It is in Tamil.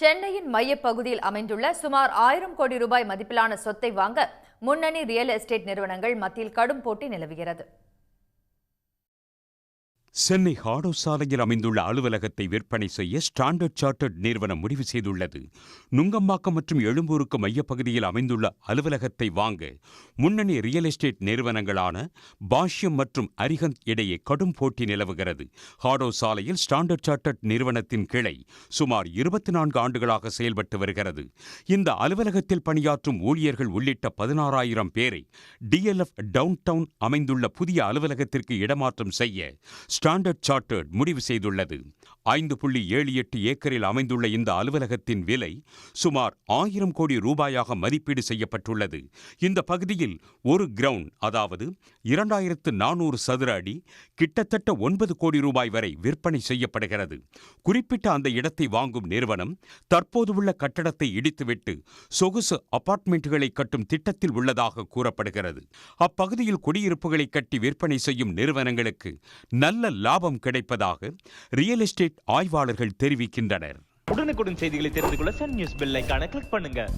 சென்னையின் மையப்பகுதியில் அமைந்துள்ள சுமார் ஆயிரம் கோடி ரூபாய் மதிப்பிலான சொத்தை வாங்க முன்னணி ரியல் எஸ்டேட் நிறுவனங்கள் மத்தியில் கடும் போட்டி நிலவுகிறது. சென்னை ஹாடோ சாலையில் அமைந்துள்ள அலுவலகத்தை விற்பனை செய்ய ஸ்டாண்டர்ட் சார்ட்டர்ட் நிறுவனம் முடிவு செய்துள்ளது. நுங்கம்பாக்கம் மற்றும் எழும்பூருக்கு மையப்பகுதியில் அமைந்துள்ள அலுவலகத்தை வாங்க முன்னணி ரியல் எஸ்டேட் நிறுவனங்களான பாஷ்யம் மற்றும் அரிஹந்த் இடையே கடும் போட்டி நிலவுகிறது. ஹாடோ சாலையில் ஸ்டாண்டர்ட் சார்ட்டர்ட் நிறுவனத்தின் கிளை சுமார் இருபத்தி நான்கு ஆண்டுகளாக செயல்பட்டு வருகிறது. இந்த அலுவலகத்தில் பணியாற்றும் ஊழியர்கள் உள்ளிட்ட பதினாறாயிரம் பேரை டிஎல்எஃப் டவுன் டவுன் அமைந்துள்ள புதிய அலுவலகத்திற்கு இடமாற்றம் செய்ய ஸ்டாண்டர்ட் சார்ட்டர்ட் முடிவு செய்துள்ளது. ஐந்து புள்ளி ஏழு எட்டு ஏக்கரில் அமைந்துள்ள இந்த அலுவலகத்தின் விலை சுமார் ஆயிரம் கோடி ரூபாயாக மதிப்பீடு செய்யப்பட்டுள்ளது. இந்த பகுதியில் ஒரு கிரவுண்ட் அதாவது இரண்டாயிரத்து நானூறு சதுர அடி கிட்டத்தட்ட ஒன்பது கோடி ரூபாய் வரை விற்பனை செய்யப்படுகிறது. குறிப்பிட்ட அந்த இடத்தை வாங்கும் நிறுவனம் தற்போது உள்ள கட்டடத்தை இடித்துவிட்டு சொகுசு அபார்ட்மெண்ட்டுகளை கட்டும் திட்டத்தில் உள்ளதாக கூறப்படுகிறது. அப்பகுதியில் குடியிருப்புகளை கட்டி விற்பனை செய்யும் நிறுவனங்களுக்கு நல்ல லாபம் கிடைப்பதாக ரியல் எஸ்டேட் ஆய்வாளர்கள் தெரிவிக்கின்றனர். உடனுக்குடன் செய்திகளை தெரிந்து கொள்ள சன் நியூஸ் பெல் ஐக்கான கிளிக் பண்ணுங்க.